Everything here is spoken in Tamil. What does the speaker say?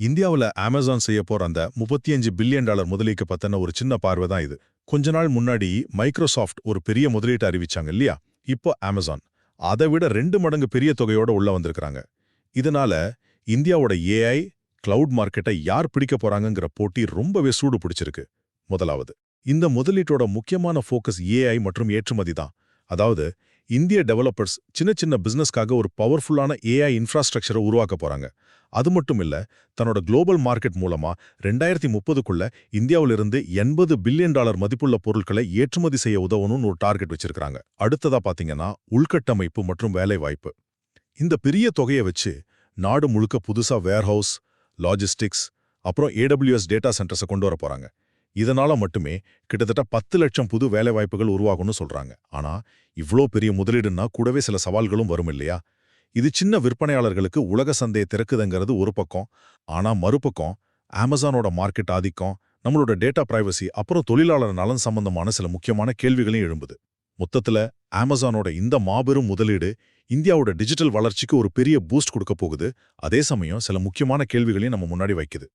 இந்தியாவுல அமேசான் செய்ய போற அந்த 35 பில்லியன் டாலர் முதலீக்கு பத்தின ஒரு சின்ன பார்வை தான் இது. கொஞ்ச நாள் முன்னாடி மைக்ரோசாஃப்ட் ஒரு பெரிய முதலீட்டை அறிவிச்சாங்க இல்லையா? இப்போ அமேசான் அதை விட ரெண்டு மடங்கு பெரிய தொகையோட உள்ள வந்திருக்கிறாங்க. இதனால இந்தியாவோட ஏஐ கிளவுட் மார்க்கெட்டை யார் பிடிக்க போறாங்கங்கிற போட்டி ரொம்பவே சூடு பிடிச்சிருக்கு. முதலாவது இந்த முதலீட்டோட முக்கியமான ஃபோக்கஸ் ஏஐ மற்றும் ஏற்றுமதி தான். அதாவது இந்திய டெவலப்பர்ஸ் சின்ன சின்ன பிசினஸ்க்காக ஒரு பவர்ஃபுல்லான ஏஐ இன்ஃப்ராஸ்ட்ரக்சரை உருவாக்க போறாங்க. அது மட்டும் இல்ல தன்னோட குளோபல் மார்க்கெட் மூலமா ரெண்டாயிரத்தி முப்பதுக்குள்ள இந்தியாவிலிருந்து எண்பது பில்லியன் டாலர் மதிப்புள்ள பொருட்களை ஏற்றுமதி செய்ய உதவணும்னு ஒரு டார்கெட் வச்சிருக்காங்க அடுத்ததா பாத்தீங்கன்னா உள்கட்டமைப்பு மற்றும் வேலைவாய்ப்பு. இந்த பெரிய தொகையை வச்சு நாடு முழுக்க புதுசா வேர்ஹவுஸ் லாஜிஸ்டிக்ஸ் அப்புறம் ஏடபிள்யூஎஸ் டேட்டா சென்டர்ஸை கொண்டு வர போறாங்க. இதனால மட்டுமே கிட்டத்தட்ட பத்து லட்சம் புது வேலைவாய்ப்புகள் உருவாகும்னு சொல்றாங்க. ஆனா இவ்ளோ பெரிய முதலீடுன்னா கூடவே சில சவால்களும் வரும் இல்லையா? இது சின்ன விற்பனையாளர்களுக்கு உலக சந்தையை திறக்குதுங்கிறது ஒரு பக்கம். ஆனா மறுபக்கம் அமேசானோட மார்க்கெட் ஆதிக்கம் நம்மளோட டேட்டா பிரைவசி அப்புறம் தொழிலாளர் நலன் சம்பந்தமான சில முக்கியமான கேள்விகளையும் எழும்புது. மொத்தத்துல அமேசானோட இந்த மாபெரும் முதலீடு இந்தியாவோட டிஜிட்டல் வளர்ச்சிக்கு ஒரு பெரிய பூஸ்ட் கொடுக்க போகுது. அதே சமயம் சில முக்கியமான கேள்விகளையும் நம்ம முன்னாடி வைக்குது.